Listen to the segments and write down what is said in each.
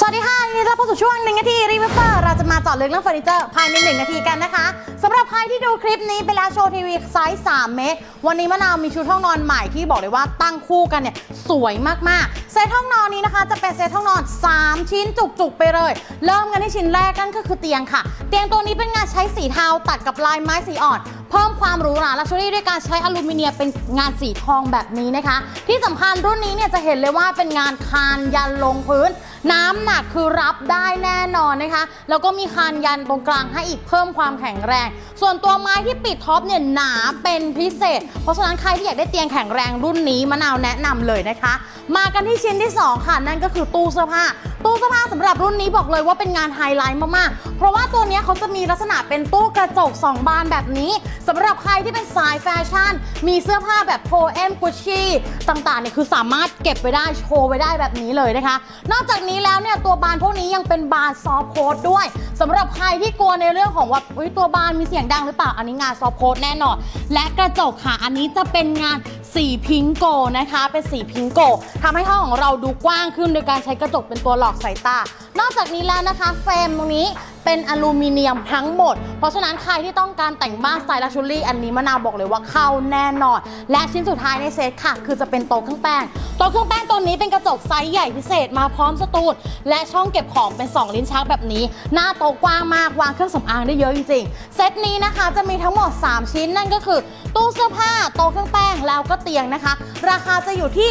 สวัสดีค่ะยินดีต้อนรับเข้าสู่ช่วงหนึ่งนาทีรีวิวเฟอร์เราจะมาเจาะลึกเรื่องเฟอร์นิเจอร์ภายในหนึ่งนาทีกันนะคะสำหรับใครที่ดูคลิปนี้ไปแล้วโชว์ทีวีไซส์3 เมตร วันนี้มะนาวมีชุดห้องนอนใหม่ที่บอกเลยว่าตั้งคู่กันเนี่ยสวยมากๆเซตห้องนอนนี้นะคะ จะเป็นเซตห้องนอน 3 ชิ้นจุกๆไปเลย เริ่มกันที่ชิ้นแรกนั่นก็คือเตียงค่ะ เตียงตัวนี้เป็นงานใช้สีเทาตัดกับลายไม้สีอ่อนเพิ่มความหรูหราและชูรี่ด้วยการใช้อลูมิเนียมเป็นงานสีทองแบบนี้นะคะ ที่สำคัญรุ่นนี้เนี่ยจะเห็นเลยว่าเป็นงานคานยันลงพื้น น้ำหนักคือรับได้แน่นอนนะคะ แล้วก็มีคานยันตรงกลางให้อีกเพิ่มความแข็งแรง ส่วนตัวไม้ที่ปิดท็อปเนี่ยหนาเป็นพิเศษ เพราะฉะนั้นใครที่อยากได้เตียงแข็งแรงรุ่นนี้มะนาวแนะนำเลยนะคะ มากันที่ชิ้นที่สองค่ะ นั่นก็คือตู้เสื้อผ้า ตู้เสื้อผ้าสำหรับรุ่นนี้บอกเลยว่าเป็นงานไฮไลท์มากๆ เพราะว่าตัวนี้เขาจะมีลักษณะเป็นตู้กระจก 2 บานแบบนี้สำหรับใครที่เป็นสายแฟชั่น มีเสื้อผ้าแบบโพเอ็มกุชชี่ต่างๆเนี่ยคือสามารถเก็บไว้ได้โชว์ไว้ได้แบบนี้เลยนะคะ นอกจากนี้แล้วเนี่ยตัวบานพวกนี้ยังเป็นบานซอฟโคดด้วยสำหรับใครที่กลัวในเรื่องของว่าอุ๊ยตัวบานมีเสียงดังหรือเปล่าอันนี้งานซอฟโคดแน่นอน และกระจกค่ะอันนี้จะเป็นงาน สีพิงโกนะคะ เป็นสีพิงโกทำให้ห้องของเราดูกว้างขึ้นโดยการใช้กระจกเป็นตัวหลอกสายตา นอกจากนี้แล้วนะคะ เฟรมตรงนี้เป็นอลูมิเนียมทั้งหมด เพราะฉะนั้นใครที่ต้องการแต่งบ้านสไตล์ลักชัวรี่อันนี้มะนาวบอกเลยว่าเข้าแน่นอน และชิ้นสุดท้ายในเซตค่ะ คือจะเป็นโต๊ะเครื่องแป้ง โต๊ะเครื่องแป้งตัวนี้เป็นกระจกไซส์ใหญ่พิเศษมาพร้อมสตูดและช่องเก็บของเป็น 2 ลิ้นชักแบบนี้ หน้าโต๊ะกว้างมากวางเครื่องสำอางได้เยอะจริงๆ เซตนี้นะคะจะมีทั้งหมด 3 ชิ้นนั่นก็คือ ตู้เสื้อผ้าโต๊ะเครื่องแป้งแล้วก็เตียงนะคะ ราคาจะอยู่ที่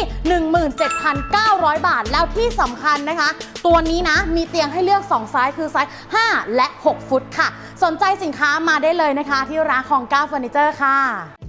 17,900 บาท แล้วที่สำคัญนะคะ ตัวนี้นะมีเตียงให้เลือก 2 ไซส์คือไซส์ 5 และ 6 ฟุตค่ะ สนใจสินค้ามาได้เลยนะคะ ที่ร้านของก้าเฟอร์นิเจอร์ค่ะ